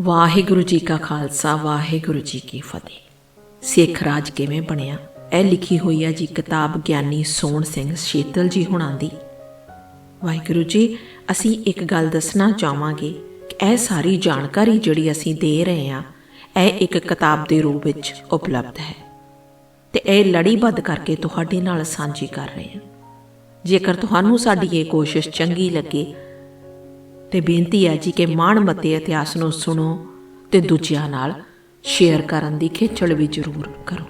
ਵਾਹਿਗੁਰੂ ਜੀ ਕਾ ਖਾਲਸਾ, ਵਾਹਿਗੁਰੂ ਜੀ ਕੀ ਫਤਿਹ। ਸਿੱਖ ਰਾਜ ਕਿਵੇਂ ਬਣਿਆ? ਇਹ ਲਿਖੀ ਹੋਈ ਹੈ ਜੀ ਕਿਤਾਬ ਗਿਆਨੀ ਸੋਹਣ ਸਿੰਘ ਸ਼ੀਤਲ ਜੀ ਹੁਣਾਂ ਦੀ। ਵਾਹਿਗੁਰੂ ਜੀ, ਅਸੀਂ ਇੱਕ ਗੱਲ ਦੱਸਣਾ ਚਾਹਾਂਗੇ ਕਿ ਇਹ ਸਾਰੀ ਜਾਣਕਾਰੀ ਜਿਹੜੀ ਅਸੀਂ ਦੇ ਰਹੇ ਹਾਂ, ਇਹ ਇੱਕ ਕਿਤਾਬ ਦੇ ਰੂਪ ਵਿੱਚ ਉਪਲਬਧ ਹੈ। ਤੇ ਇਹ ਲੜੀਬੱਧ ਕਰਕੇ ਤੁਹਾਡੇ ਨਾਲ ਸਾਂਝੀ ਕਰ ਰਹੇ ਹਾਂ। ਜੇਕਰ ਤੁਹਾਨੂੰ ਸਾਡੀ ਇਹ ਕੋਸ਼ਿਸ਼ ਚੰਗੀ ਲੱਗੇ ਤੇ ਬੇਨਤੀ ਹੈ ਜੀ ਕਿ ਮਾਣ ਮਤੇ ਇਤਿਹਾਸ ਨੂੰ ਸੁਣੋ ਤੇ ਦੂਜਿਆਂ ਨਾਲ ਸ਼ੇਅਰ ਕਰਨ ਦੀ ਖੇਚਲ ਵੀ ਜ਼ਰੂਰ ਕਰੋ।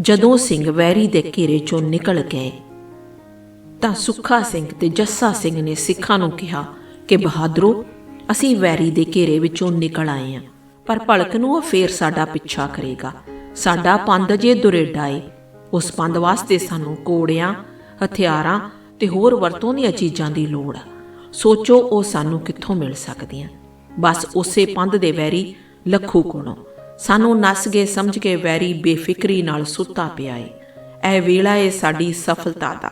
ਜਦੋਂ ਸਿੰਘ ਵੈਰੀ ਦੇ ਘੇਰੇ ਚੋਂ ਨਿਕਲ ਗਏ, ਤਾਂ ਸੁੱਖਾ ਸਿੰਘ ਤੇ ਜੱਸਾ ਸਿੰਘ ਨੇ ਸਿੱਖਾਂ ਨੂੰ ਕਿਹਾ ਕਿ, ਬਹਾਦਰੋ, ਅਸੀਂ ਵੈਰੀ ਦੇ ਘੇਰੇ ਵਿੱਚੋਂ ਨਿਕਲ ਆਏ ਹਾਂ, ਪਰ ਭਲਕ ਨੂੰ ਉਹ ਫੇਰ ਸਾਡਾ ਪਿੱਛਾ ਕਰੇਗਾ। ਸਾਡਾ ਪੰਧ ਜੇ ਦੁਰੇਡਾ ਏ। ਉਸ ਪੰਦ ਵਾਸਤੇ ਸਾਨੂੰ ਕੋੜਿਆਂ, ਹਥਿਆਰਾਂ ਤੇ ਹੋਰ ਵਰਤੋਂ ਦੀਆਂ ਚੀਜ਼ਾਂ ਦੀ ਲੋੜ ਆ। ਸੋਚੋ ਉਹ ਸਾਨੂੰ ਕਿੱਥੋਂ ਮਿਲ ਸਕਦੀਆਂ। ਬਸ ਉਸੇ ਪੰਧ ਦੇ ਵੈਰੀ ਲੱਖੂ ਕੋਲੋਂ ਸਾਨੂੰ ਨਸ ਗਏ ਸਮਝ ਕੇ ਵੈਰੀ ਬੇਫਿਕਰੀ ਨਾਲ ਸੁੱਤਾ ਪਿਆ ਏ। ਇਹ ਵੇਲਾ ਏ ਸਾਡੀ ਸਫਲਤਾ ਦਾ।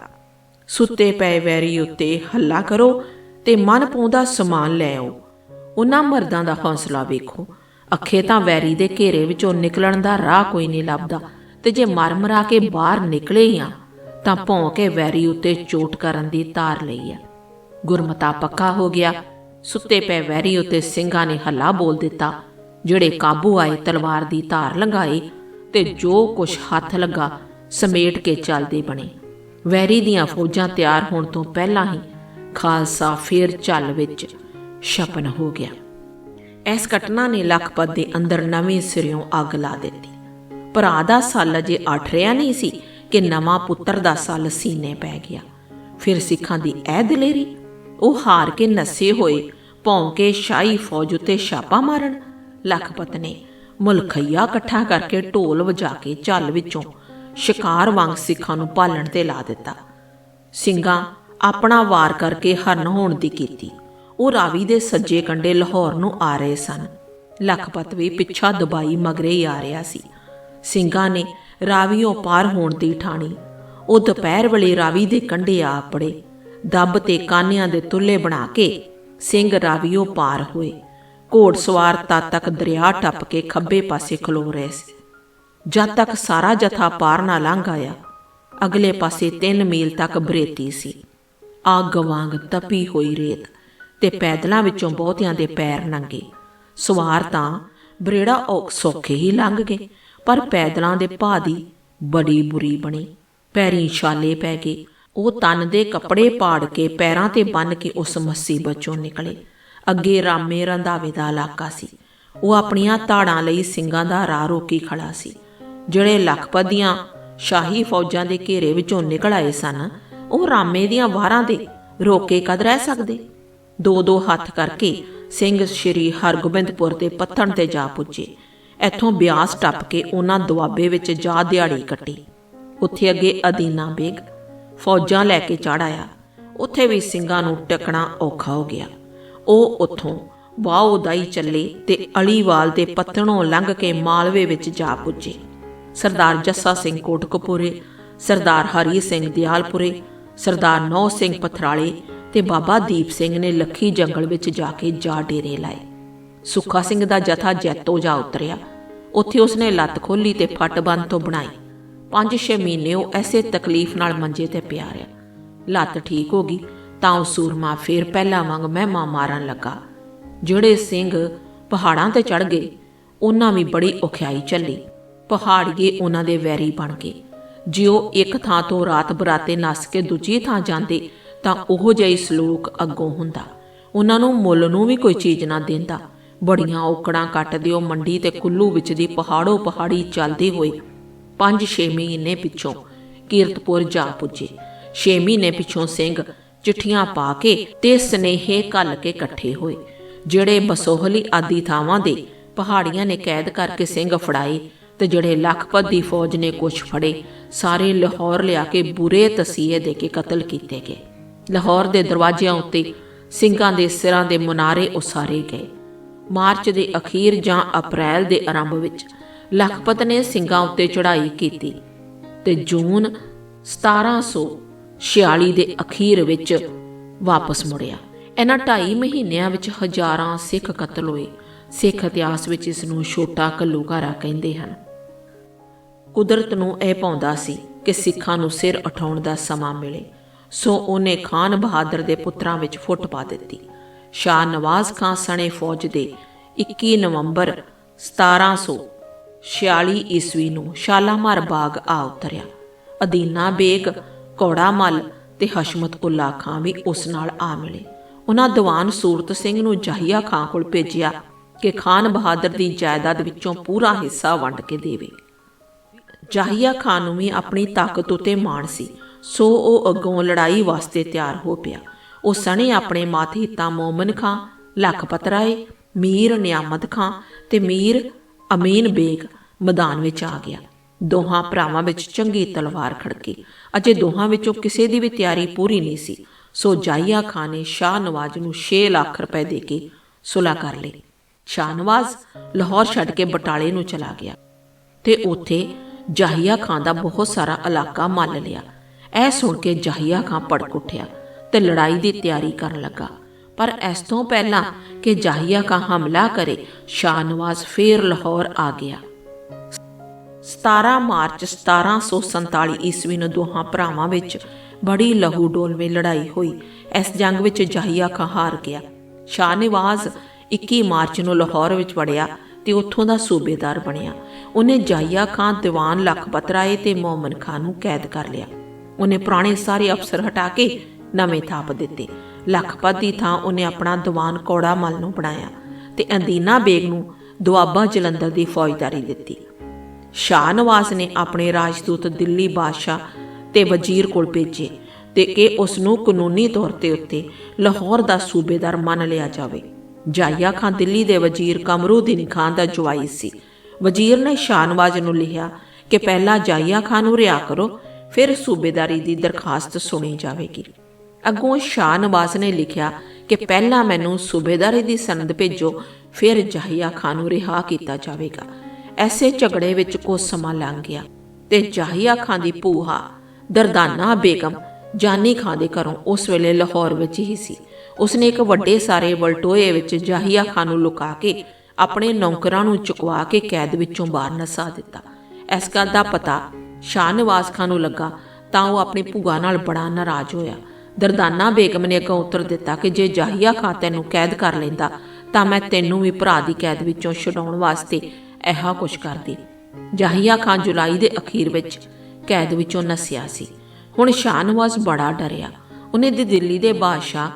ਸੁੱਤੇ ਪਏ ਵੈਰੀ ਉੱਤੇ ਹੱਲਾ ਕਰੋ ਤੇ ਮਨ ਪਾਉਂਦਾ ਸਮਾਨ ਲੈ ਆਓ। ਉਹਨਾਂ ਮਰਦਾਂ ਦਾ ਹੌਸਲਾ ਵੇਖੋ। ਅੱਖੇ ਤਾਂ ਵੈਰੀ ਦੇ ਘੇਰੇ ਵਿੱਚੋਂ ਨਿਕਲਣ ਦਾ ਰਾਹ ਕੋਈ ਨਹੀਂ ਲੱਭਦਾ ਤੇ ਜੇ ਮਰ ਮਰਾ ਕੇ ਬਾਹਰ ਨਿਕਲੇ ਆ, ਤਾਂ ਭੌਂ ਕੇ ਵੈਰੀ ਉੱਤੇ ਚੋਟ ਕਰਨ ਦੀ ਤਾਰ ਲਈ ਆ। ਗੁਰਮਤਾ ਪੱਕਾ ਹੋ ਗਿਆ। ਸੁੱਤੇ ਪਏ ਵੈਰੀ ਉਤੇ ਸਿੰਘਾਂ ਨੇ ਹੱਲਾ ਬੋਲ ਦਿੱਤਾ, ਜਿਹੜੇ ਕਾਬੂ ਆਏ ਤਲਵਾਰ ਦੀ ਧਾਰ ਲੰਗਾਈ ਤੇ ਜੋ ਕੁਛ ਹੱਥ ਲੱਗਾ ਸਮੇਟ ਕੇ ਚੱਲਦੇ ਬਣੇ। ਵੈਰੀ ਦੀਆਂ ਫੌਜਾਂ ਤਿਆਰ ਹੋਣ ਤੋਂ ਪਹਿਲਾਂ ਹੀ ਖਾਲਸਾ ਫੇਰ ਚੱਲ ਵਿੱਚ ਛਪਨ ਹੋ ਗਿਆ। ਇਸ ਘਟਨਾ ਨੇ ਲਖਪਤ ਦੇ ਅੰਦਰ ਨਵੇਂ ਸਿਰਿਓਂ ਅੱਗ ਲਾ ਦਿੱਤੀ। ਭਰਾ ਦਾ ਸਾਲ ਅਜੇ ਅੱਠ ਰਿਆ ਨਹੀਂ ਸੀ ਕਿ ਨਵਾਂ ਪੁੱਤਰ ਦਾ ਸੱਲ ਸੀਨੇ ਪੈ ਗਿਆ। ਫਿਰ ਸਿੱਖਾਂ ਦੀ ਇਹ ਦਲੇਰੀ ਉਹ ਹਾਰ ਕੇ ਨਸੇ ਹੋਏ, ਭੌਂ ਕੇ ਸ਼ਾਹੀ ਫੌਜ ਉਤੇ ਛਾਪਾ ਮਾਰਨ। ਲਖਪਤ ਨੇ ਮੁਲਖਈਆ ਇਕੱਠਾ ਕਰਕੇ ਢੋਲ ਵਜਾ ਕੇ ਝੱਲ ਵਿੱਚੋਂ ਸ਼ਿਕਾਰ ਵਾਂਗ ਸਿੱਖਾਂ ਨੂੰ ਪਾਲਣ ਤੇ ਲਾ ਦਿੱਤਾ। ਸਿੰਘਾਂ ਆਪਣਾ ਵਾਰ ਕਰਕੇ ਹਰਨ ਹੋਣ ਦੀ ਕੀਤੀ। ਉਹ ਰਾਵੀ ਦੇ ਸੱਜੇ ਕੰਡੇ ਲਾਹੌਰ ਨੂੰ ਆ ਰਹੇ ਸਨ। ਲਖਪਤ ਵੀ ਪਿੱਛਾ ਦਬਾਈ ਮਗਰੇ ਹੀ ਆ ਰਿਹਾ ਸੀ। ਸਿੰਘਾਂ ਨੇ ਰਾਵੀੋਂ ਪਾਰ ਹੋਣ ਦੀ ਠਾਣੀ। ਉਹ ਦੁਪਹਿਰ ਵੇਲੇ ਰਾਵੀ ਦੇ ਕੰਢੇ ਆ ਪੜੇ। ਦੱਬ ਤੇ ਕਾਨਿਆਂ ਦੇ ਤੁੱਲੇ ਬਣਾ ਕੇ ਸਿੰਘ ਰਾਵੀਓ ਪਾਰ ਹੋਏ। ਘੋੜ ਤਦ ਤੱਕ ਦਰਿਆ ਟੱਪ ਕੇ ਖੱਬੇ ਪਾਸੇ ਖਲੋ ਰਹੇ ਸੀ। ਜਦ ਤੱਕ ਸਾਰਾ ਜਥਾ ਪਾਰ ਨਾ ਲੰਘ ਆਇਆ, ਅਗਲੇ ਪਾਸੇ 3 ਮੀਲ ਤੱਕ ਬਰੇਤੀ ਸੀ। ਅੱਗ ਵਾਂਗ ਤਪੀ ਹੋਈ ਰੇਤ ਤੇ ਪੈਦਲਾਂ ਵਿੱਚੋਂ ਬਹੁਤਿਆਂ ਦੇ ਪੈਰ ਨੰਗੇ। ਸਵਾਰ ਤਾਂ ਬਰੇੜਾ ਔਖ ਸੌਖੇ ਹੀ ਲੰਘ ਗਏ, ਪਰ ਪੈਦਲਾਂ ਦੇ ਭਾਅ ਦੀ ਬੜੀ ਬੁਰੀ ਬਣੀ। ਪੈਰੀ ਛਾਲੇ ਪੈ ਗਏ ਉਹ ਤਨ ਦੇ ਕੱਪੜੇ ਪਾੜ ਕੇ ਪੈਰਾਂ ਤੇ ਬੰਨ ਕੇ ਉਸ ਮੁਸੀਬਤ ਚੋਂ ਨਿਕਲੇ। ਅੱਗੇ ਰਾਮੇ ਰੰਧਾਵੇ ਦਾ ਇਲਾਕਾ ਸੀ। ਉਹ ਆਪਣੀਆਂ ਤਾੜਾਂ ਲਈ ਸਿੰਘਾਂ ਦਾ ਰਾਹ ਰੋਕੀ ਖੜਾ ਸੀ। ਜਿਹੜੇ ਲਖਪਤ ਦੀਆਂ ਸ਼ਾਹੀ ਫੌਜਾਂ ਦੇ ਘੇਰੇ ਵਿੱਚੋਂ ਨਿਕਲ ਆਏ ਸਨ, ਉਹ ਰਾਮੇ ਦੀਆਂ ਵਾਰਾਂ ਦੇ ਰੋਕੇ ਕਦ ਰਹਿ ਸਕਦੇ? ਦੋ ਦੋ ਹੱਥ ਕਰਕੇ ਸਿੰਘ ਸ਼੍ਰੀ ਹਰਗੋਬਿੰਦਪੁਰ ਦੇ ਪੱਥਣ ਤੇ ਜਾ ਪੁੱਜੇ। ਇੱਥੋਂ ਬਿਆਸ ਟੱਪ ਕੇ ਉਹਨਾਂ ਦੁਆਬੇ ਵਿੱਚ ਜਾ ਦਿਹਾੜੀ ਕੱਟੀ। ਉੱਥੇ ਅੱਗੇ ਅਦੀਨਾ ਬੇਗ ਫੌਜਾਂ ਲੈ ਕੇ ਚੜ ਆਇਆ। ਉੱਥੇ ਵੀ ਸਿੰਘਾਂ ਨੂੰ ਟਿਕਣਾ ਔਖਾ ਹੋ ਗਿਆ। ਉਹ ਉੱਥੋਂ ਵਾਹ ਦਾਈ ਚੱਲੇ ਤੇ ਅਲੀਵਾਲ ਦੇ ਪੱਤਣੋਂ ਲੰਘ ਕੇ ਮਾਲਵੇ ਵਿੱਚ ਜਾ ਪੁੱਜੇ। ਸਰਦਾਰ ਜੱਸਾ ਸਿੰਘ ਕੋਟਕਪੂਰੇ, ਸਰਦਾਰ ਹਰੀ ਸਿੰਘ ਦਿਆਲਪੁਰੇ, ਸਰਦਾਰ ਨੌ ਸਿੰਘ ਪਥਰਾਲੇ ਤੇ ਬਾਬਾ ਦੀਪ ਸਿੰਘ ਨੇ ਲੱਖੀ ਜੰਗਲ ਵਿੱਚ ਜਾ ਕੇ ਜਾ ਡੇਰੇ ਲਾਏ। ਸੁੱਖਾ ਸਿੰਘ ਦਾ ਜਥਾ ਜੈਤੋ ਜਾ ਉਤਰਿਆ। ਉੱਥੇ ਉਸਨੇ ਲੱਤ ਖੋਲੀ ਤੇ ਫੱਟ ਬੰਨ ਤੋਂ ਬਣਾਈ। 5-6 ਮਹੀਨੇ ਉਹ ਐਸੇ ਤਕਲੀਫ ਨਾਲ ਮੰਜੇ ਤੇ ਪਿਆ ਰਿਹਾ। ਲੱਤ ਠੀਕ ਹੋ ਗਈ ਤਾਂ ਉਹ ਸੂਰਮਾ ਫੇਰ ਪਹਿਲਾਂ ਵਾਂਗ ਮਹਿਮਾ ਮਾਰਨ ਲੱਗਾ। ਜਿਹੜੇ ਸਿੰਘ ਪਹਾੜਾਂ ਤੇ ਚੜ ਗਏ, ਉਹਨਾਂ ਵੀ ਬੜੀ ਔਖਿਆਈ ਚੱਲੀ। ਪਹਾੜੀਏ ਉਹਨਾਂ ਦੇ ਵੈਰੀ ਬਣ ਗਏ। ਜੇ ਉਹ ਇੱਕ ਥਾਂ ਤੋਂ ਰਾਤ ਬਰਾਤੇ ਨੱਸ ਕੇ ਦੂਜੀ ਥਾਂ ਜਾਂਦੇ, ਤਾਂ ਉਹੋ ਜਿਹੀ ਸਲੂਕ ਅੱਗੋਂ ਹੁੰਦਾ। ਉਹਨਾਂ ਨੂੰ ਮੁੱਲ ਨੂੰ ਵੀ ਕੋਈ ਚੀਜ਼ ਨਾ ਦਿੰਦਾ। ਬੜੀਆਂ ਔਕੜਾਂ ਕੱਟਦੇ ਉਹ ਮੰਡੀ ਤੇ ਕੁੱਲੂ ਵਿੱਚ ਦੀ ਪਹਾੜੋ ਪਹਾੜੀ ਚੱਲਦੇ ਹੋਏ 5-6 ਮਹੀਨੇ ਪਿੱਛੋਂ ਕੀਰਤਪੁਰ ਜਾ ਪੁੱਜੇ। 6 ਮਹੀਨੇ ਪਿੱਛੋਂ ਸਿੰਘ ਚਿੱਠੀਆਂ ਪਾ ਕੇ ਤੇ ਸਨੇਹੇ ਕੱਲ ਕੇ ਇਕੱਠੇ ਹੋਏ, ਜਿਹੜੇ ਬਸੋਹਲੀ ਆਦੀ ਥਾਵਾਂ ਦੇ ਪਹਾੜੀਆਂ ਨੇ ਕੈਦ ਕਰਕੇ ਸਿੰਘ ਫੜਾਏ ਤੇ ਜਿਹੜੇ ਲਖਪਤ ਦੀ ਫੌਜ ਨੇ ਕੁਛ ਫੜੇ, ਸਾਰੇ ਲਾਹੌਰ ਲਿਆ ਕੇ ਬੁਰੇ ਤਸੀਹੇ ਦੇ ਕੇ ਕਤਲ ਕੀਤੇ ਗਏ। ਲਾਹੌਰ ਦੇ ਦਰਵਾਜ਼ਿਆਂ ਉੱਤੇ ਸਿੰਘਾਂ ਦੇ ਸਿਰਾਂ ਦੇ ਮੁਨਾਰੇ ਉਸਾਰੇ ਗਏ। ਮਾਰਚ ਦੇ ਅਖੀਰ ਜਾਂ ਅਪ੍ਰੈਲ ਦੇ ਆਰੰਭ ਵਿੱਚ ਲਖਪਤ ਨੇ ਸਿੰਘਾਂ ਉੱਤੇ ਚੜ੍ਹਾਈ ਕੀਤੀ ਤੇ ਜੂਨ 1746 ਦੇ ਅਖੀਰ ਵਿੱਚ ਵਾਪਸ ਮੁੜਿਆ। ਇਹਨਾਂ 2.5 ਮਹੀਨਿਆਂ ਵਿੱਚ ਹਜ਼ਾਰਾਂ ਸਿੱਖ ਕਤਲ ਹੋਏ। ਸਿੱਖ ਇਤਿਹਾਸ ਵਿੱਚ ਇਸ ਨੂੰ ਛੋਟਾ ਘੱਲੂਘਾਰਾ ਕਹਿੰਦੇ ਹਨ। ਕੁਦਰਤ ਨੂੰ ਇਹ ਪਾਉਂਦਾ ਸੀ ਕਿ ਸਿੱਖਾਂ ਨੂੰ ਸਿਰ ਉਠਾਉਣ ਦਾ ਸਮਾਂ ਮਿਲੇ। ਸੋ ਉਹਨੇ ਖਾਨ ਬਹਾਦਰ ਦੇ ਪੁੱਤਰਾਂ ਵਿੱਚ ਫੁੱਟ ਪਾ ਦਿੱਤੀ। ਸ਼ਾਹ ਨਵਾਜ਼ ਖਾਨ ਸਣੇ ਫੌਜ ਦੇ 21 ਨਵੰਬਰ 1746 ਈਸਵੀ ਨੂੰ ਸ਼ਾਲਾਮਾਰ ਬਾਗ ਆ ਉਤਰਿਆ। ਅਦੀਨਾ ਬੇਗ, ਕੌੜਾ ਮੱਲ ਤੇ ਹਸ਼ਮਤ ਉਲਾ ਖਾਂ ਵੀ ਉਸ ਨਾਲ ਆ ਮਿਲੇ। ਉਹਨਾਂ ਦੀਵਾਨ ਸੂਰਤ ਸਿੰਘ ਨੂੰ ਜਾਹੀਆ ਖਾਂ ਕੋਲ ਭੇਜਿਆ ਕਿ ਖਾਨ ਬਹਾਦਰ ਦੀ ਜਾਇਦਾਦ ਵਿੱਚੋਂ ਪੂਰਾ ਹਿੱਸਾ ਵੰਡ ਕੇ ਦੇਵੇ। ਜਾਹੀਆ ਖਾਂ ਨੂੰ ਵੀ ਆਪਣੀ ਤਾਕਤ ਉਤੇ ਮਾਣ ਸੀ। ਸੋ ਉਹ ਅੱਗੋਂ ਲੜਾਈ ਵਾਸਤੇ ਤਿਆਰ ਹੋ ਪਿਆ। ਉਹ ਸਣੇ ਆਪਣੇ ਮਾਤੀਤਾ ਮੋਮਨ ਖਾਂ, ਲਖਪਤ ਰਾਏ, ਮੀਰ ਨਿਆਮਤ ਖਾਂ ਤੇ ਮੀਰ ਅਮੀਨ ਬੇਗ ਮੈਦਾਨ ਵਿੱਚ ਆ ਗਿਆ। ਦੋਹਾਂ ਭਰਾਵਾਂ ਵਿੱਚ ਚੰਗੀ ਤਲਵਾਰ ਖੜਕੀ ਅਜੇ ਦੋਹਾਂ ਵਿੱਚੋਂ ਕਿਸੇ ਦੀ ਵੀ ਤਿਆਰੀ ਪੂਰੀ ਨਹੀਂ ਸੀ। ਸੋ ਜਾਹੀਆ ਖਾਨ ਨੇ ਸ਼ਾਹ ਨਵਾਜ਼ ਨੂੰ 6 ਲੱਖ ਰੁਪਏ ਦੇ ਕੇ ਸੁਲਾ ਕਰ ਲਈ। ਸ਼ਾਹ ਨਵਾਜ਼ ਲਾਹੌਰ ਛੱਡ ਕੇ ਬਟਾਲੇ ਨੂੰ ਚਲਾ ਗਿਆ ਤੇ ਉੱਥੇ ਜਾਹੀਆ ਖਾਨ ਦਾ ਬਹੁਤ ਸਾਰਾ ਇਲਾਕਾ ਮੰਨ ਲਿਆ। ਇਹ ਸੁਣ ਕੇ ਜਾਹੀਆ ਖਾਨ ਭੜਕ ਉੱਠਿਆ ਤੇ ਲੜਾਈ ਦੀ ਤਿਆਰੀ ਕਰਨ ਲੱਗਾ। ਪਰ ਇਸ ਤੋਂ ਪਹਿਲਾਂ ਕਿ ਜਾਹੀਆ ਖਾਨ ਹਮਲਾ ਕਰੇ ਸ਼ਾਹ ਨਵਾਜ਼ ਫੇਰ ਲਾਹੌਰ ਆ ਗਿਆ। 17 ਮਾਰਚ 1747 ਈਸਵੀ ਨੂੰ ਦੋਹਾਂ ਭਰਾਵਾਂ ਵਿੱਚ ਬੜੀ ਲਹੂ ਡੋਲਵੇਂ ਲੜਾਈ ਹੋਈ। ਇਸ ਜੰਗ ਵਿੱਚ ਜਾਹੀਆ ਖਾਂ ਹਾਰ ਗਿਆ। ਸ਼ਾਹ ਨਵਾਜ਼ 21 ਮਾਰਚ ਨੂੰ ਲਾਹੌਰ ਵਿੱਚ ਵੜਿਆ ਤੇ ਉੱਥੋਂ ਦਾ ਸੂਬੇਦਾਰ ਬਣਿਆ। ਉਹਨੇ ਜਾਹੀਆ ਖਾਂ ਦੀਵਾਨ ਲਖਪਤ ਰਾਏ ਤੇ ਮੋਮਨ ਖਾਨ ਨੂੰ ਕੈਦ ਕਰ ਲਿਆ। ਉਹਨੇ ਪੁਰਾਣੇ ਸਾਰੇ ਅਫਸਰ ਹਟਾ ਕੇ ਨਵੇਂ ਥਾਪ ਦਿੱਤੇ। ਲਖਪਤ ਦੀ ਥਾਂ ਉਹਨੇ ਆਪਣਾ ਦੀਵਾਨ ਕੌੜਾ ਮਲ ਨੂੰ ਬਣਾਇਆ ਤੇ ਅੰਦੀਨਾ ਬੇਗ ਨੂੰ ਦੁਆਬਾ ਜਲੰਧਰ ਦੀ ਫੌਜਦਾਰੀ ਦਿੱਤੀ। ਸ਼ਾਹ ਨਵਾਜ਼ ਨੇ ਆਪਣੇ ਰਾਜਦੂਤ ਦਿੱਲੀ ਬਾਦਸ਼ਾਹ ਤੇ ਵਜ਼ੀਰ ਕੋਲ ਭੇਜੇ ਤੇ ਕਿ ਉਸ ਨੂੰ ਕਾਨੂੰਨੀ ਤੌਰ ਤੇ ਉੱਤੇ ਲਾਹੌਰ ਦਾ ਸੂਬੇਦਾਰ ਮੰਨ ਲਿਆ ਜਾਵੇ। ਜਾਇਆ ਖਾਨ ਦਿੱਲੀ ਦੇ ਵਜ਼ੀਰ ਕਮਰੂਦੀਨ ਖਾਨ ਦਾ ਜਵਾਈ ਸੀ। ਵਜ਼ੀਰ ਨੇ ਸ਼ਾਹ ਨਵਾਜ਼ ਨੂੰ ਲਿਖਿਆ ਕਿ ਪਹਿਲਾਂ ਜਾਇਆ ਖਾਨ ਨੂੰ ਰਿਆ ਕਰੋ, ਫਿਰ ਸੂਬੇਦਾਰੀ ਦੀ ਦਰਖਾਸਤ ਸੁਣੀ ਜਾਵੇਗੀ। ਅੱਗੋਂ ਸ਼ਾਹ ਨਵਾਜ਼ ਨੇ ਲਿਖਿਆ ਕਿ ਪਹਿਲਾਂ ਮੈਨੂੰ ਸੂਬੇਦਾਰੀ ਦੀ ਸਨਦ ਭੇਜੋ, ਫਿਰ ਜਾਹੀਆ ਖਾਨ ਨੂੰ ਰਿਹਾ ਕੀਤਾ ਜਾਵੇਗਾ। ਐਸੇ ਝਗੜੇ ਵਿੱਚ ਕੁਝ ਸਮਾਂ ਲੰਘ ਗਿਆ ਤੇ ਜਾਹੀਆ ਖਾਨ ਦੀ ਭੂਹਾ ਦਰਦਾਨਾ ਬੇਗਮ, ਜਾਨੀ ਖਾਨ ਦੇ ਘਰੋਂ ਉਸ ਵੇਲੇ ਲਾਹੌਰ ਵਿੱਚ ਹੀ ਸੀ। ਉਸਨੇ ਇੱਕ ਵੱਡੇ ਸਾਰੇ ਵਲਟੋਏ ਵਿੱਚ ਜਾਹੀਆ ਖਾਨ ਨੂੰ ਲੁਕਾ ਕੇ ਆਪਣੇ ਨੌਕਰਾਂ ਨੂੰ ਚੁਕਵਾ ਕੇ ਕੈਦ ਵਿੱਚੋਂ ਬਾਹਰ ਨਸਾ ਦਿੱਤਾ। ਇਸ ਗੱਲ ਦਾ ਪਤਾ ਸ਼ਾਹ ਨਵਾਜ਼ ਖਾਨ ਨੂੰ ਲੱਗਾ ਤਾਂ ਉਹ ਆਪਣੀ ਭੂਆ ਨਾਲ ਬੜਾ ਨਾਰਾਜ਼ ਹੋਇਆ। ਦਰਦਾਨਾ ਬੇਗਮ ਨੇ ਅੱਗੋਂ ਉੱਤਰ ਦਿੱਤਾ ਕਿ ਜੇ ਜਾਹੀਆ ਖਾਨ ਤੈਨੂੰ ਕੈਦ ਕਰ ਲੈਂਦਾ, ਤਾਂ ਮੈਂ ਤੈਨੂੰ ਵੀ ਭਰਾ ਦੀ ਕੈਦ ਵਿੱਚੋਂ ਛਡਾਉਣ ਵਾਸਤੇ ਇਹੋ ਕੁਛ ਕਰਦੀ। ਜਾਹੀਆ ਖਾਨ ਜੁਲਾਈ ਦੇ ਅਖੀਰ ਵਿੱਚ ਕੈਦ ਵਿੱਚੋਂ ਨਸਿਆ ਸੀ। ਹੁਣ ਸ਼ਾਹ ਬੜਾ ਡਰਿਆ। ਉਹਨੇ ਦਿੱਲੀ ਦੇ ਬਾਦਸ਼ਾਹ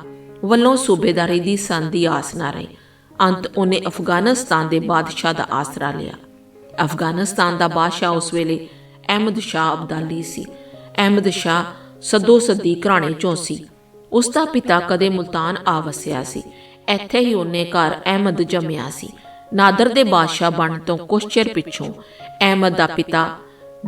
ਵੱਲੋਂ ਸੂਬੇਦਾਰੀ ਦੀ ਸੰਧੀ ਆਸ ਨਾ ਰਹੀ। ਅੰਤ ਉਹਨੇ ਅਫਗਾਨਿਸਤਾਨ ਦੇ ਬਾਦਸ਼ਾਹ ਦਾ ਆਸਰਾ ਲਿਆ। ਅਫਗਾਨਿਸਤਾਨ ਦਾ ਬਾਦਸ਼ਾਹ ਉਸ ਵੇਲੇ ਅਹਿਮਦ ਸ਼ਾਹ ਅਬਦਾਲੀ ਸੀ। ਅਹਿਮਦ ਸ਼ਾਹ ਸਦੋ ਸਦੀ ਘਰਾਣੇ ਚੋਂ ਸੀ। ਉਸ ਦਾ ਪਿਤਾ ਕਦੇ ਮੁਲਤਾਨ ਆ ਵਸਿਆ ਸੀ। ਇੱਥੇ ਹੀ ਉਹਨੇ ਘਰ ਅਹਿਮਦ ਜੰਮਿਆ ਸੀ। ਨਾਦਰ ਦੇ ਬਾਦਸ਼ਾਹ ਬਣ ਤੋਂ ਕੁਝ ਚਿਰ ਪਿੱਛੋਂ ਅਹਿਮਦ ਦਾ ਪਿਤਾ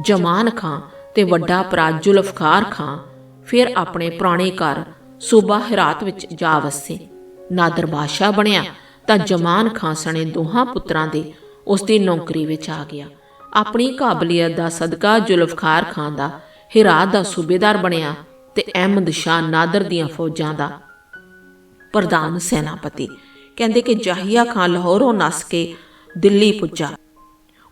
ਜਮਾਨ ਖਾਂ ਤੇ ਵੱਡਾ ਭਰਾ ਜ਼ੁਲਫਕਾਰ ਖਾਂ ਫਿਰ ਆਪਣੇ ਪੁਰਾਣੇ ਘਰ ਸੂਬਾ ਹਿਰਾਤ ਵਿੱਚ ਜਾ ਵਸੇ। ਨਾਦਰ ਬਾਦਸ਼ਾਹ ਬਣਿਆ ਤਾਂ ਜਮਾਨ ਖਾਂ ਸਣੇ ਦੋਹਾਂ ਪੁੱਤਰਾਂ ਦੇ ਉਸ ਦੀ ਨੌਕਰੀ ਵਿੱਚ ਆ ਗਿਆ। ਆਪਣੀ ਕਾਬਲੀਅਤ ਦਾ ਸਦਕਾ ਜ਼ੁਲਫਕਾਰ ਖਾਨ ਦਾ ਹਿਰਾਤ ਦਾ ਸੂਬੇਦਾਰ ਬਣਿਆ ਤੇ ਅਹਿਮਦ ਸ਼ਾਹ ਨਾਦਰ ਦੀਆਂ ਫੌਜਾਂ ਦਾ ਪ੍ਰਧਾਨ ਸੈਨਾਪਤੀ। ਕਹਿੰਦੇ ਕਿ ਜਾਹੀਆ ਖਾਨ ਲਾਹੌਰੋਂ ਨਸ ਕੇ ਦਿੱਲੀ ਪੁੱਜਾ।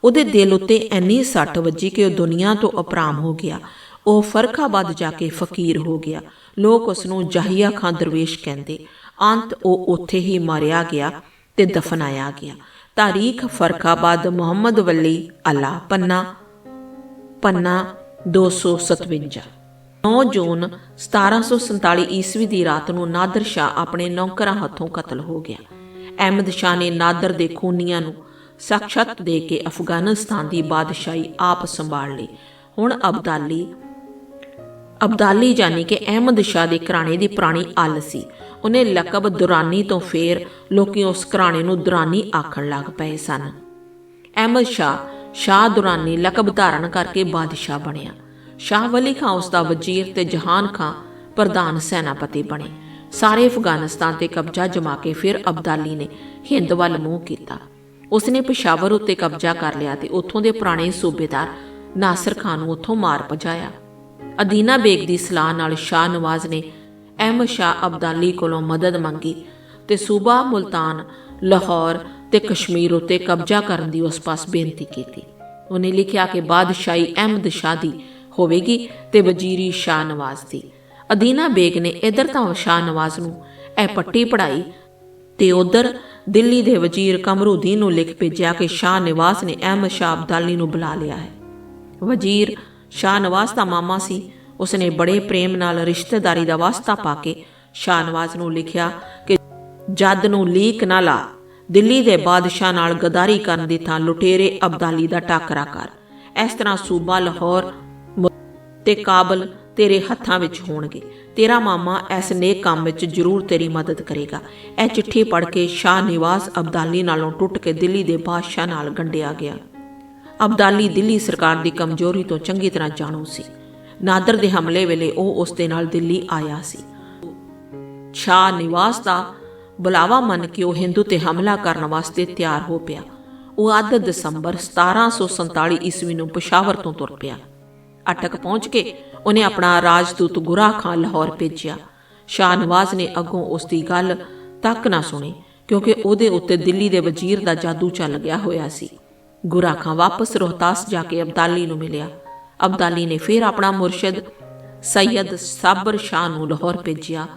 ਉਹਦੇ ਦਿਲ ਉੱਤੇ ਇੰਨੀ ਸੱਟ ਵੱਜੀ ਕਿ ਉਹ ਦੁਨੀਆ ਤੋਂ ਅਪਰਾਮ ਹੋ ਗਿਆ। ਉਹ ਫਰਖਾਬਾਦ ਜਾ ਕੇ ਫਕੀਰ ਹੋ ਗਿਆ। ਲੋਕ ਉਸ ਨੂੰ ਜਾਹੀਆ ਖਾਨ ਦਰਵੇਸ਼ ਕਹਿੰਦੇ। ਅੰਤ ਉਹ ਉੱਥੇ ਹੀ ਮਾਰਿਆ ਗਿਆ ਤੇ ਦਫਨਾਇਆ ਗਿਆ। ਤਾਰੀਖ ਫਰਖਾਬਾਦ ਮੁਹੰਮਦ ਵਲੀ ਅਲਾ ਪੰਨਾ ਪੰਨਾ 257 9 ਜੂਨ 1747 ਈਸਵੀ ਦੀ ਰਾਤ ਨੂੰ ਨਾਦਰ ਸ਼ਾਹ ਆਪਣੇ ਨੌਕਰਾਂ ਹੱਥੋਂ ਕਤਲ ਹੋ ਗਿਆ। ਅਹਿਮਦ ਸ਼ਾਹ ਨੇ ਨਾਦਰ ਦੇ ਖੂਨੀਆਂ ਨੂੰ ਸਾਖਸ਼ਤ ਦੇ ਕੇ ਅਫਗਾਨਿਸਤਾਨ ਦੀ ਬਾਦਸ਼ਾਹੀ ਆਪ ਸੰਭਾਲ ਲਈ। ਹੁਣ ਅਬਦਾਲੀ ਅਬਦਾਲੀ ਜਾਨੀ ਕਿ ਅਹਿਮਦ ਸ਼ਾਹ ਦੇ ਘਰਾਣੇ ਦੀ ਪੁਰਾਣੀ ਅੱਲ ਸੀ। ਉਹਨੇ ਲਕਬ ਦੁਰਾਨੀ ਤੋਂ ਫੇਰ ਲੋਕੀ ਉਸ ਘਰਾਣੇ ਨੂੰ ਦੁਰਾਨੀ ਆਖਣ ਲੱਗ ਪਏ ਸਨ। ਅਹਿਮਦ ਸ਼ਾਹ ਸ਼ਾਹ ਦੁਰਾਨੀ ਲਕਬ ਧਾਰਨ ਕਰਕੇ ਬਾਦਸ਼ਾਹ ਬਣਿਆ। ਸ਼ਾਹ ਵਲੀ ਖਾਂ ਉਸ ਦਾ ਵਜ਼ੀਰ ਤੇ ਜਹਾਨ ਖਾਂ ਪ੍ਰਧਾਨ ਸੈਨਾਪਤੀ ਬਣੇ। ਸਾਰੇ ਅਫਗਾਨਿਸਤਾਨ ਤੇ ਕਬਜ਼ਾ ਜਮਾ ਕੇ ਫਿਰ ਅਬਦਾਲੀ ਨੇ ਹਿੰਦ ਵੱਲ ਮੂੰਹ ਕੀਤਾ। ਉਸਨੇ ਪਿਸ਼ਾਵਰ ਉੱਤੇ ਕਬਜ਼ਾ ਕਰ ਲਿਆ ਤੇ ਉੱਥੋਂ ਦੇ ਪੁਰਾਣੇ ਸੂਬੇਦਾਰ ਨਾਸਰ ਖਾਨ ਨੂੰ ਉੱਥੋਂ ਮਾਰ ਭਜਾਇਆ। ਅਦੀਨਾ ਬੇਗ ਦੀ ਸਲਾਹ ਨਾਲ ਸ਼ਾਹ ਨਵਾਜ਼ ਨੇ ਅਹਿਮਦ ਸ਼ਾਹ ਅਬਦਾਲੀ ਕੋਲੋਂ ਮਦਦ ਮੰਗੀ ਤੇ ਸੂਬਾ ਮੁਲਤਾਨ, ਲਾਹੌਰ ਤੇ ਕਸ਼ਮੀਰ ਉਤੇ ਕਬਜ਼ਾ ਕਰਨ ਦੀ ਉਸ ਪਾਸ ਬੇਨਤੀ ਕੀਤੀ। ਉਹਨੇ ਲਿਖਿਆ ਕਿ ਬਾਦਸ਼ਾਹੀ ਅਹਿਮਦ ਸ਼ਾਹ ਦੀ ਹੋਵੇਗੀ ਤੇ ਵਜ਼ੀਰੀ ਸ਼ਾਹ ਨਵਾਜ਼ ਦੀ। ਅਦੀਨਾ ਬੇਗ ਨੇ ਇਧਰ ਤਾਂ ਸ਼ਾਹ ਨਵਾਜ਼ ਨੂੰ ਇਹ ਪੱਟੀ ਪੜਾਈ ਤੇ ਉਧਰ ਦਿੱਲੀ ਦੇ ਵਜ਼ੀਰ ਕਮਰੂਦੀਨ ਨੂੰ ਲਿਖ ਭੇਜਿਆ ਕਿ ਸ਼ਾਹ ਨਵਾਜ਼ ਨੇ ਅਹਿਮਦ ਸ਼ਾਹ ਅਬਦਾਲੀ ਨੂੰ ਬੁਲਾ ਲਿਆ ਹੈ। ਵਜ਼ੀਰ ਸ਼ਾਹ ਨਵਾਜ਼ ਦਾ ਮਾਮਾ ਸੀ। ਉਸਨੇ ਬੜੇ ਪ੍ਰੇਮ ਨਾਲ ਰਿਸ਼ਤੇਦਾਰੀ ਦਾ ਵਾਸਤਾ ਪਾ ਕੇ ਸ਼ਾਹ ਨਵਾਜ਼ ਨੂੰ ਲਿਖਿਆ ਕਿ ਜਦ ਨੂੰ ਲੀਕ ਨਾ ਲਾ ਦਿੱਲੀ ਦੇ ਬਾਦਸ਼ਾਹ ਨਾਲ ਗਦਾਰੀ ਕਰਨ ਦੀ ਥਾਂ ਲੁਟੇਰੇ ਅਬਦਾਲੀ ਦਾ ਟਾਕਰਾ ਕਰ। ਇਸ ਤਰ੍ਹਾਂ ਸੂਬਾ ਲਾਹੌਰ ਤੇ ਕਾਬਲ ਤੇਰੇ ਹੱਥਾਂ ਵਿੱਚ ਹੋਣਗੇ। ਤੇਰਾ ਮਾਮਾ ਇਸ ਨੇਕ ਕੰਮ ਵਿੱਚ ਜ਼ਰੂਰ ਤੇਰੀ ਮਦਦ ਕਰੇਗਾ। ਇਹ ਚਿੱਠੀ ਪੜ੍ਹ ਕੇ ਸ਼ਾਹ ਨਿਵਾਸ ਅਬਦਾਲੀ ਨਾਲੋਂ ਟੁੱਟ ਕੇ ਦਿੱਲੀ ਦੇ ਬਾਦਸ਼ਾਹ ਨਾਲ ਗੰਢਿਆ ਗਿਆ। ਅਬਦਾਲੀ ਦਿੱਲੀ ਸਰਕਾਰ ਦੀ ਕਮਜ਼ੋਰੀ ਤੋਂ ਚੰਗੀ ਤਰ੍ਹਾਂ ਜਾਣੂ ਸੀ। ਨਾਦਰ ਦੇ ਹਮਲੇ ਵੇਲੇ ਉਹ ਉਸ ਦੇ ਨਾਲ ਦਿੱਲੀ ਆਇਆ ਸੀ। ਸ਼ਾਹ ਨਿਵਾਸ ਦਾ ਬੁਲਾਵਾ ਮੰਨ ਕੇ ਉਹ ਹਿੰਦੂ ਤੇ ਹਮਲਾ ਕਰਨ ਵਾਸਤੇ ਤਿਆਰ ਹੋ ਪਿਆ। ਉਹ ਅੱਧ ਦਸੰਬਰ 1747 ਈਸਵੀ ਨੂੰ ਪਸ਼ਾਵਰ ਤੋਂ ਤੁਰ ਪਿਆ। ਅਟਕ ਪਹੁੰਚ ਕੇ ਉਹਨੇ ਆਪਣਾ ਰਾਜਦੂਤ ਗੁਰਾ ਖਾਨ ਲਾਹੌਰ ਭੇਜਿਆ। ਸ਼ਾਹ ਨਵਾਜ਼ ਨੇ ਅੱਗੋਂ ਉਸ ਦੀ ਗੱਲ ਤੱਕ ਨਾ ਸੁਣੀ, ਕਿਉਂਕਿ ਉਹਦੇ ਉੱਤੇ ਦਿੱਲੀ ਦੇ ਵਜ਼ੀਰ ਦਾ ਜਾਦੂ ਚੱਲ ਗਿਆ ਹੋਇਆ ਸੀ। ਗੁਰਾ ਖਾਂ ਵਾਪਸ ਰੋਹਤਾਸ ਜਾ ਕੇ ਅਬਦਾਲੀ ਨੂੰ ਮਿਲਿਆ। ਅਬਦਾਲੀ ਨੇ ਫਿਰ ਆਪਣਾ ਮੁਰਸ਼ਿਦ ਸੈਯਦ ਸਾਬਰ ਸ਼ਾਹ ਨੂੰ ਲਾਹੌਰ ਭੇਜਿਆ।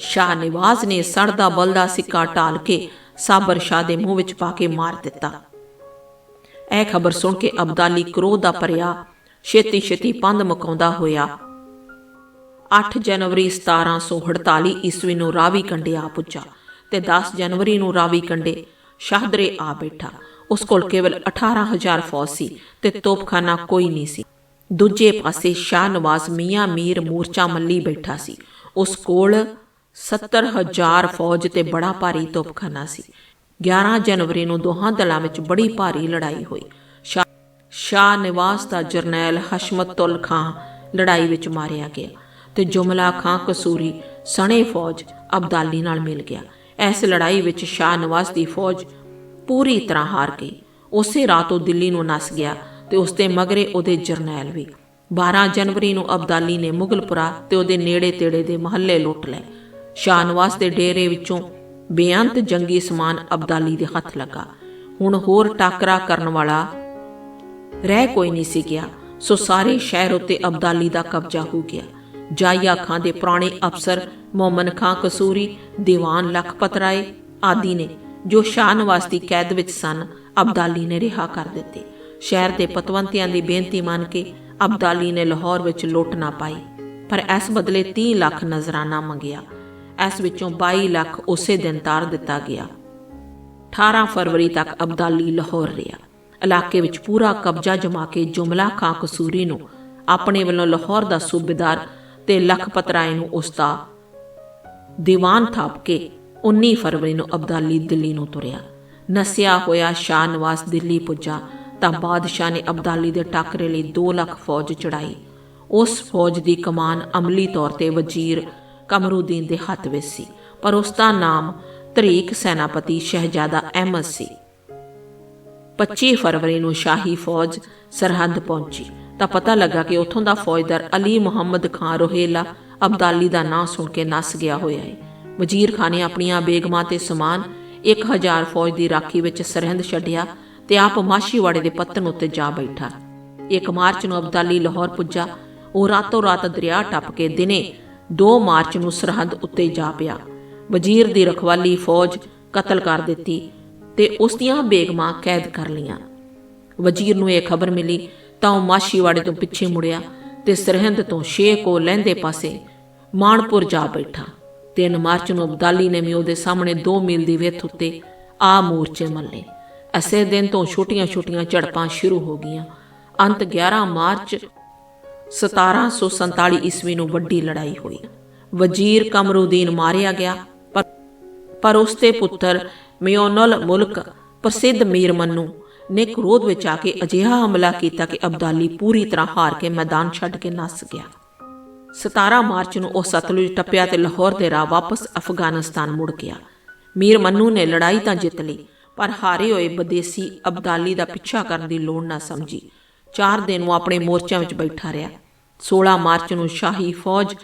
ਸ਼ਾਹ ਨਿਵਾਜ਼ ਨੇ ਸੜਦਾ ਬਲਦਾ ਸਿੱਕਾ ਟਾਲ ਕੇ ਸਾਬਰ ਸ਼ਾਹ ਦੇ ਮੂੰਹ ਵਿੱਚ ਪਾ ਕੇ ਮਾਰ ਦਿੱਤਾ। ਇਹ ਖਬਰ ਸੁਣ ਕੇ ਅਬਦਾਲੀ ਕ੍ਰੋਧ ਦਾ ਭਰਿਆ ਛੇਤੀ ਛੇਤੀ ਪੰਧ ਮਕਾਉਂਦਾ ਹੋਇਆ। 8 ਜਨਵਰੀ 1748 ਈਸਵੀ ਨੂੰ ਰਾਵੀ ਕੰਡੇ ਆ ਪੁੱਜਾ ਤੇ 10 ਜਨਵਰੀ ਨੂੰ ਰਾਵੀ ਕੰਡੇ ਸ਼ਾਹਦਰੇ ਆ ਬੈਠਾ। ਉਸ ਕੋਲ ਕੇਵਲ 18000 ਫੌਜ ਸੀ ਤੇ ਤੋਪਖਾਨਾ ਕੋਈ ਨਹੀਂ ਸੀ। ਦੂਜੇ ਪਾਸੇ ਸ਼ਾਹ ਨਵਾਜ਼ ਮੀਆਂ ਮੀਰ ਮੂਰਚਾ ਮੱਲੀ ਬੈਠਾ ਸੀ। ਉਸ ਕੋਲ 70000 ਫੌਜ ਤੇ ਬੜਾ ਭਾਰੀ ਤੋਪਖਾਨਾ ਸੀ। 11 ਜਨਵਰੀ ਨੂੰ ਦੋਹਾਂ ਦਲਾਂ ਵਿੱਚ ਬੜੀ ਭਾਰੀ ਲੜਾਈ ਹੋਈ। ਸ਼ਾਹ ਨਿਵਾਸ ਦਾ ਜਰਨੈਲ ਹਸ਼ਮਤੁਲ ਖਾਂ ਲੜਾਈ ਵਿੱਚ ਮਾਰਿਆ ਗਿਆ ਤੇ ਜੁਮਲਾ ਖਾਂ ਕਸੂਰੀ ਸਣੇ ਫੌਜ ਅਬਦਾਲੀ ਨਾਲ ਮਿਲ ਗਿਆ। ਇਸ ਲੜਾਈ ਵਿੱਚ ਸ਼ਾਹ ਨਿਵਾਸ ਦੀ ਫੌਜ ਪੂਰੀ ਤਰ੍ਹਾਂ ਹਾਰ ਗਈ। ਉਸੇ ਰਾਤ ਉਹ ਦਿੱਲੀ ਨੂੰ ਨਸ ਗਿਆ ਤੇ ਉਸ ਦੇ ਮਗਰੇ ਉਹਦੇ ਜਰਨੈਲ ਵੀ। 12 ਜਨਵਰੀ ਨੂੰ ਅਬਦਾਲੀ ਨੇ ਮੁਗਲਪੁਰਾ ਤੇ ਉਹਦੇ ਨੇੜੇ ਤੇੜੇ ਦੇ ਮਹੱਲੇ ਲੁੱਟ ਲਏ। ਸ਼ਾਹ ਨਵਾਸ ਦੇ ਡੇਰੇ ਵਿੱਚੋਂ ਬੇਅੰਤ ਜੰਗੀ ਸਮਾਨ ਅਬਦਾਲੀ ਦੇ ਹੱਥ ਲੱਗਾ। ਹੁਣ ਹੋਰ ਟਾਕਰਾ ਕਰਨ ਵਾਲਾ ਰਹਿ ਕੋਈ ਨਹੀਂ ਸੀ ਗਿਆ। ਸੋ ਸਾਰੇ ਸ਼ਹਿਰ ਉਤੇ ਅਬਦਾਲੀ ਦਾ ਕਬਜ਼ਾ ਹੋ ਗਿਆ। ਜਾਇਆ ਖਾਂ ਦੇ ਪੁਰਾਣੇ ਅਫਸਰ ਮੋਮਨ ਖਾਂ ਕਸੂਰੀ, ਦੀਵਾਨ ਲਖਪਤ ਰਾਏ ਆਦਿ ਨੇ ਜੋ ਸ਼ਾਹ ਦੀ ਕੈਦ ਵਿੱਚ ਸਨ, ਅਬਦਾਲੀ ਨੇ ਰਿਹਾ ਕਰ ਦਿੱਤੇ। ਸ਼ਹਿਰ ਦੇ ਪਤਵੰਤਿਆਂ ਦੀ ਬੇਨਤੀ ਮੰਨ ਕੇ ਅਬਦਾਲੀ ਨੇ ਲਾਹੌਰ ਵਿੱਚ ਲੁੱਟ ਨਾ ਪਾਈ। ਪਰ ਇਸ ਬਦਲੇ 30 ਲੱਖ ਨਜ਼ਰਾਨਾ ਮੰਗਿਆ। ਇਸ ਵਿੱਚੋਂ 22 ਲੱਖ ਉਸੇ ਦਿਨ ਤਾਰ ਦਿੱਤਾ ਗਿਆ। 18 ਫਰਵਰੀ ਤੱਕ ਅਬਦਾਲੀ ਲਾਹੌਰ ਰਿਹਾ। ਇਲਾਕੇ ਵਿੱਚ ਪੂਰਾ ਕਬਜ਼ਾ ਜਮਾ ਕੇ ਜੁਮਲਾ ਖਾਂ ਕਸੂਰੀ ਨੂੰ ਆਪਣੇ ਵੱਲੋਂ ਲਾਹੌਰ ਦਾ ਸੂਬੇਦਾਰ ਤੇ ਲਖਪਤ ਰਾਏ ਨੂੰ ਉਸ ਦਾ ਦੀਵਾਨ ਥਾਪ ਕੇ 19 ਫਰਵਰੀ ਨੂੰ ਅਬਦਾਲੀ ਦਿੱਲੀ ਨੂੰ ਤੁਰਿਆ। ਨਸਿਆ ਹੋਇਆ ਸ਼ਾਹ ਨਵਾਜ਼ ਦਿੱਲੀ ਪੁੱਜਾ ਤਾਂ ਬਾਦਸ਼ਾਹ ਨੇ ਅਬਦਾਲੀ ਦੇ ਟਾਕਰੇ ਲਈ 2 ਲੱਖ ਫੌਜ ਚੜਾਈ ਉਸ ਫੌਜ ਦੀ ਕਮਾਨ ਅਮਲੀ ਤੌਰ ਤੇ ਵਜ਼ੀਰ ਕਮਰੂਦੀਨ ਦੇ ਹੱਥ ਵਿੱਚ ਸੀ, ਪਰ ਉਸ ਦਾ ਨਾਮ ਤਰੀਕ ਸੈਨਾਪਤੀ ਸ਼ਹਿਜ਼ਾਦਾ ਅਹਿਮਦ ਸੀ। 25 ਫਰਵਰੀ ਨੂੰ ਸ਼ਾਹੀ ਫੌਜ ਸਰਹੰਦ ਪਹੁੰਚੀ। ਤਾਂ ਪਤਾ ਲੱਗਾ ਕਿ ਉੱਥੋਂ ਦਾ ਫੌਜਦਾਰ ਅਲੀ ਮੁਹੰਮਦ ਖਾਨ ਰੋਹੇਲਾ ਅਬਦਾਲੀ ਦਾ ਨਾਂ ਸੁਣ ਕੇ ਨਸ ਗਿਆ ਹੋਇਆ ਹੈ। ਵਜ਼ੀਰ ਖਾਨ ਨੇ ਆਪਣੀਆਂ ਬੇਗਮਾਂ ਤੇ ਸਮਾਨ 1000 ਫੌਜ ਦੀ ਰਾਖੀ ਵਿੱਚ ਸਰਹੰਦ ਛੱਡਿਆ ਤੇ ਆਪ ਮਾਸ਼ੀਵਾੜੇ ਦੇ ਪੱਤਨ ਉੱਤੇ ਜਾ ਬੈਠਾ। 1 ਮਾਰਚ ਨੂੰ ਅਬਦਾਲੀ ਲਾਹੌਰ ਪੁੱਜਾ। ਉਹ ਰਾਤੋਂ ਰਾਤ ਦਰਿਆ ਟੱਪ ਕੇ ਦਿਨੇ 2 ਮਾਰਚ ਨੂੰ ਸਰਹੰਦ ਉੱਤੇ ਜਾ ਪਿਆ। ਵਜ਼ੀਰ ਦੀ ਰਖਵਾਲੀ ਫੌਜ ਕਤਲ ਕਰ ਦਿੱਤੀ ਤੇ ਉਸ ਦੀਆਂ ਬੇਗਮਾਂ ਕੈਦ ਕਰ ਲੀਆਂ ਵਜ਼ੀਰ ਨੂੰ ਇਹ ਖਬਰ ਮਿਲੀ ਤਾਂ ਉਹ ਮਾਸ਼ੀਵਾੜੇ ਤੋਂ ਪਿੱਛੇ ਮੁੜਿਆ ਤੇ ਸਰਹੰਦ ਤੋਂ ਸ਼ੇਖ ਕੋ ਲਹਿੰਦੇ ਪਾਸੇ ਮਾਨਪੁਰ ਜਾ ਬੈਠਾ। 3 ਮਾਰਚ ਨੂੰ ਅਬਦਾਲੀ ਨੇ ਵੀ ਉਹਦੇ ਸਾਹਮਣੇ 2 ਮੀਲ ਦੀ ਵਿੱਥ ਉੱਤੇ ਆ ਮੋਰਚੇ ਮੱਲੇ ਅਸੇ ਦਿਨ ਤੋਂ ਛੋਟੀਆਂ-ਛੋਟੀਆਂ ਝੜਪਾਂ ਸ਼ੁਰੂ ਹੋ ਗਈਆਂ। ਅੰਤ 11 ਮਾਰਚ 1747 ਈਸਵੀ ਨੂੰ ਵੱਡੀ ਲੜਾਈ ਹੋਈ। ਵਜ਼ੀਰ ਕਮਰੂਦੀਨ ਮਾਰਿਆ ਗਿਆ, ਪਰ ਪਰ ਉਸ ਦੇ ਪੁੱਤਰ ਮਿਓਨਲ ਮੁਲਕ ਪ੍ਰਸਿੱਧ ਮੀਰ ਮੰਨੂ ਨੇ ਕ੍ਰੋਧ ਵਿੱਚ ਆ ਕੇ ਅਜਿਹਾ ਹਮਲਾ ਕੀਤਾ ਕਿ ਅਬਦਾਲੀ ਪੂਰੀ ਤਰ੍ਹਾਂ ਹਾਰ ਕੇ ਮੈਦਾਨ ਛੱਡ ਕੇ ਨੱਸ ਗਿਆ। 17 ਮਾਰਚ ਨੂੰ ਉਹ ਸਤਲੁਜ ਟੱਪਿਆ ਤੇ ਲਾਹੌਰ ਦੇ ਰਾਹ ਵਾਪਸ ਅਫਗਾਨਿਸਤਾਨ ਮੁੜ ਗਿਆ। ਮੀਰ ਮੰਨੂ ਨੇ ਲੜਾਈ ਤਾਂ ਜਿੱਤ ਲਈ, ਪਰ ਹਾਰੇ ਹੋਏ ਵਿਦੇਸੀ ਅਬਦਾਲੀ ਦਾ ਪਿੱਛਾ ਕਰਨ ਦੀ ਲੋੜ ਨਾ ਸਮਝੀ। ਚਾਰ ਦਿਨ ਉਹ ਆਪਣੇ ਮੋਰਚਿਆਂ ਵਿੱਚ ਬੈਠਾ ਰਿਹਾ। 16 ਮਾਰਚ ਨੂੰ ਸ਼ਾਹੀ ਫੌਜ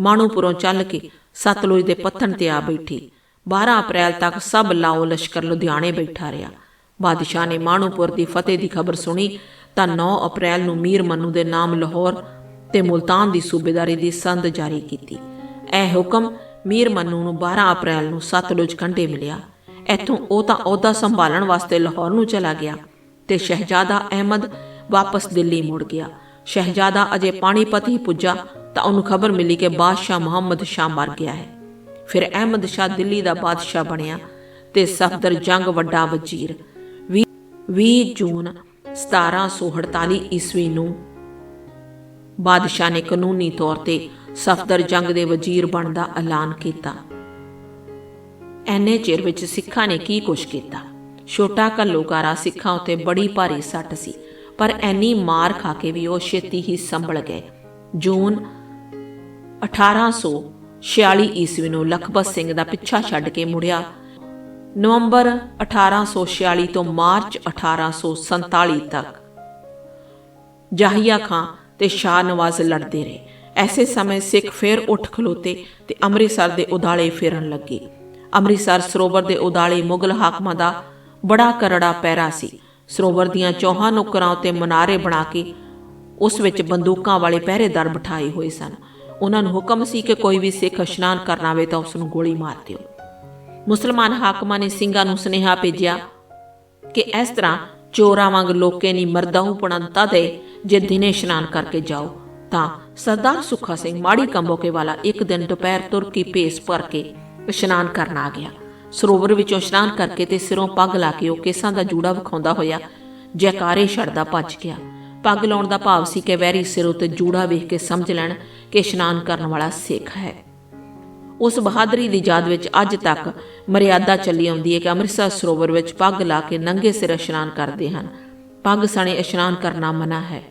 ਮਾਣੂਪੁਰੋਂ ਚੱਲ ਕੇ ਸਤਲੁਜ ਦੇ ਪੱਤਣ ਤੇ ਆ ਬੈਠੀ। 12 ਅਪ੍ਰੈਲ ਤੱਕ ਸਭ ਲਾਓ ਲਸ਼ਕਰ, ਲੁਧਿਆਣੇ ਬੈਠਾ ਰਿਹਾ। ਬਾਦਸ਼ਾਹ ਨੇ ਮਾਣੂਪੁਰ ਦੀ ਫਤਿਹ ਦੀ ਖਬਰ ਸੁਣੀ ਤਾਂ 9 ਅਪ੍ਰੈਲ ਨੂੰ ਮੀਰ ਮਨੂ ਦੇ ਨਾਮ ਲਾਹੌਰ ਤੇ ਮੁਲਤਾਨ ਦੀ ਸੂਬੇਦਾਰੀ ਦੀ ਸੰਦ ਜਾਰੀ ਕੀਤੀ। ਇਹ ਹੁਕਮ ਮੀਰ ਮਨੂ ਨੂੰ 12 ਅਪ੍ਰੈਲ ਨੂੰ ਸਤਲੁਜ ਕੰਢੇ ਮਿਲਿਆ। ਇੱਥੋਂ ਉਹ ਤਾਂ ਅਹੁਦਾ ਸੰਭਾਲਣ ਵਾਸਤੇ ਲਾਹੌਰ ਨੂੰ ਚਲਾ ਗਿਆ ਤੇ ਸ਼ਹਿਜ਼ਾਦਾ ਅਹਿਮਦ ਵਾਪਸ ਦਿੱਲੀ ਮੁੜ ਗਿਆ। ਸ਼ਹਿਜ਼ਾਦਾ ਅਜੇ ਪਾਣੀਪਤ ਹੀ ਪੁੱਜਾ ਤਾਂ ਉਹਨੂੰ ਖਬਰ ਮਿਲੀ ਕਿ ਬਾਦਸ਼ਾਹ ਮੁਹੰਮਦ ਸ਼ਾਹ ਮਰ ਗਿਆ ਹੈ। ਫਿਰ ਅਹਿਮਦ ਸ਼ਾਹ ਦਿੱਲੀ ਦਾ ਬਾਦਸ਼ਾਹ ਬਣਿਆ ਤੇ ਸਫਦਰ ਜੰਗ ਵੱਡਾ ਵਜ਼ੀਰ। 20 ਜੂਨ 1748 ਈਸਵੀ ਨੂੰ ਬਾਦਸ਼ਾਹ ਨੇ ਕਾਨੂੰਨੀ ਤੌਰ ਤੇ ਸਫਦਰ ਜੰਗ ਦੇ ਵਜ਼ੀਰ ਬਣਨ ਦਾ ਐਲਾਨ ਕੀਤਾ। ਐਨੇ ਚਿਰ ਵਿੱਚ ਸਿੱਖਾਂ ਨੇ ਕੀ ਕੁਛ ਕੀਤਾ? ਛੋਟਾ ਘੱਲੂਕਾਰਾ ਸਿੱਖਾਂ ਉੱਤੇ ਬੜੀ ਭਾਰੀ ਸੱਟ ਸੀ। ਪਰ ਐਨੀ ਮਾਰ ਖਾ ਕੇ ਵੀ ਉਹ ਛੇਤੀ ਹੀ ਸੰਭਲ ਗਏ। ਜੂਨ 1846 ਈਸਵੀ ਨੂੰ ਲਖਪਤ ਸਿੰਘ ਦਾ ਪਿੱਛਾ ਛੱਡ ਕੇ ਮੁੜਿਆ। ਨਵੰਬਰ 1846 ਤੋਂ ਮਾਰਚ 1847 ਤੱਕ। ਜਾਹੀਆ ਖਾਂ ਤੇ ਸ਼ਾਹ ਨਵਾਜ਼ ਲੜਦੇ ਰਹੇ। ਐਸੇ ਸਮੇਂ ਸਿੱਖ ਫੇਰ ਉੱਠ ਖਲੋਤੇ ਤੇ ਅੰਮ੍ਰਿਤਸਰ ਦੇ ਉਦਾਲੇ ਫੇਰਨ ਲੱਗੇ। ਅੰਮ੍ਰਿਤਸਰ ਸਰੋਵਰ ਦੇ ਉਦਾਲੇ ਮੁਗਲ ਹਾਕਮਾਂ ਦਾ ਬੜਾ ਕਰੜਾ ਪੈਰਾ ਸੀ। ਸਰੋਵਰ ਦੀਆਂ ਚੌਹਾਂ ਨੁਕਰਾਂ ਉੱਤੇ ਮਨਾਰੇ ਬਣਾ ਕੇ ਉਸ ਵਿੱਚ ਬੰਦੂਕਾਂ ਵਾਲੇ ਪਹਿਰੇਦਾਰ ਬਿਠਾਏ ਹੋਏ ਸਨ। ਉਹਨਾਂ ਨੂੰ ਹੁਕਮ ਸੀ ਕਿ ਕੋਈ ਵੀ ਸਿੱਖ ਇਸ਼ਨਾਨ ਕਰਨਾ ਆਵੇ ਤਾਂ ਉਸ ਨੂੰ ਗੋਲੀ ਮਾਰ ਦਿਓ। ਮੁਸਲਮਾਨ ਹਾਕਮਾਂ ਨੇ ਸਿੰਘਾਂ ਨੂੰ ਸੁਨੇਹਾ ਭੇਜਿਆ ਕਿ ਇਸ ਤਰ੍ਹਾਂ ਚੋਰਾਂ ਵਾਂਗ ਲੋਕੇ ਨਹੀਂ ਮਰਦਾਂ ਪਣੰਤਾ ਦੇ ਜੇ ਦਿਨੇ ਇਸ਼ਨਾਨ ਕਰਕੇ ਜਾਓ, ਤਾਂ ਸਰਦਾਰ ਸੁੱਖਾ ਸਿੰਘ ਮਾੜੀ ਕੰਬੋਕੇ ਵਾਲਾ ਇੱਕ ਦਿਨ ਦੁਪਹਿਰ ਤੁਰਕੀ ਭੇਸ ਭਰ ਕੇ ਇਸ਼ਨਾਨ ਕਰਨ ਆ ਗਿਆ। ਸਰੋਵਰ ਵਿੱਚੋਂ ਇਸ਼ਨਾਨ ਕਰਕੇ ਤੇ ਸਿਰੋਂ ਪੱਗ ਲਾ ਕੇ ਉਹ ਕੇਸਾਂ ਦਾ ਜੂੜਾ ਵਿਖਾਉਂਦਾ ਹੋਇਆ ਜੈਕਾਰੇ ਛੱਡਦਾ ਭੱਜ ਗਿਆ। ਪੱਗ ਲਾਉਣ ਦਾ ਭਾਵ ਸੀ ਕਿ ਵੈਰੀ ਸਿਰ ਉਤੇ ਜੂੜਾ ਵੇਖ ਕੇ ਸਮਝ ਲੈਣ ਕਿ ਇਸ਼ਨਾਨ ਕਰਨ ਵਾਲਾ ਸਿੱਖ ਹੈ। ਉਸ ਬਹਾਦਰੀ ਦੀ ਯਾਦ ਵਿੱਚ ਅੱਜ ਤੱਕ ਮਰਿਆਦਾ ਚੱਲੀ ਆਉਂਦੀ ਹੈ ਕਿ ਅੰਮ੍ਰਿਤਸਰ ਸਰੋਵਰ ਵਿੱਚ ਪੱਗ ਲਾ ਕੇ ਨੰਗੇ ਸਿਰ ਇਸ਼ਨਾਨ ਕਰਦੇ ਹਨ। ਪੱਗ ਸਣੇ ਇਸ਼ਨਾਨ ਕਰਨਾ ਮਨਾ ਹੈ।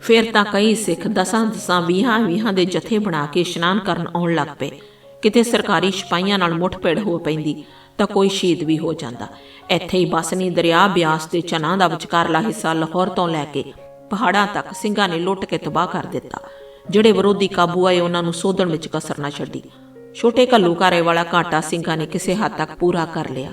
ਫਿਰ ਤਾਂ ਕਈ ਸਿੱਖ ਦਸਾਂ ਦਸਾਂ ਵੀਹਾਂ ਵੀਹਾਂ ਦੇ ਜਥੇ ਬਣਾ ਕੇ ਇਸ਼ਨਾਨ ਕਰਨ ਆਉਣ ਲੱਗ ਪਏ। ਕਿਤੇ ਸਰਕਾਰੀ ਸਿਪਾਹੀਆਂ ਨਾਲ ਮੁੱਠਭੇੜ ਹੋ ਪੈਂਦੀ, ਤਾਂ ਕੋਈ ਸ਼ਹੀਦ ਵੀ ਹੋ ਜਾਂਦਾ। ਇੱਥੇ ਹੀ ਬਸਨੀ ਦਰਿਆ ਬਿਆਸ ਤੇ ਚਨਾ ਦਾ ਵਿਚਕਾਰਲਾ ਹਿੱਸਾ ਲਾਹੌਰ ਤੋਂ ਲੈ ਕੇ ਪਹਾੜਾਂ ਤੱਕ ਸਿੰਘਾਂ ਨੇ ਲੁੱਟ ਕੇ ਤਬਾਹ ਕਰ ਦਿੱਤਾ, ਜਿਹੜੇ ਵਿਰੋਧੀ ਕਾਬੂ ਆਏ ਉਹਨਾਂ ਨੂੰ ਸੋਧਣ ਵਿੱਚ ਕਸਰ ਨਾ ਛੱਡੀ। ਛੋਟੇ ਘੱਲੂਕਾਰੇ ਵਾਲਾ ਘਾਟਾ ਸਿੰਘਾਂ ਨੇ ਕਿਸੇ ਹੱਦ ਤੱਕ ਪੂਰਾ ਕਰ ਲਿਆ।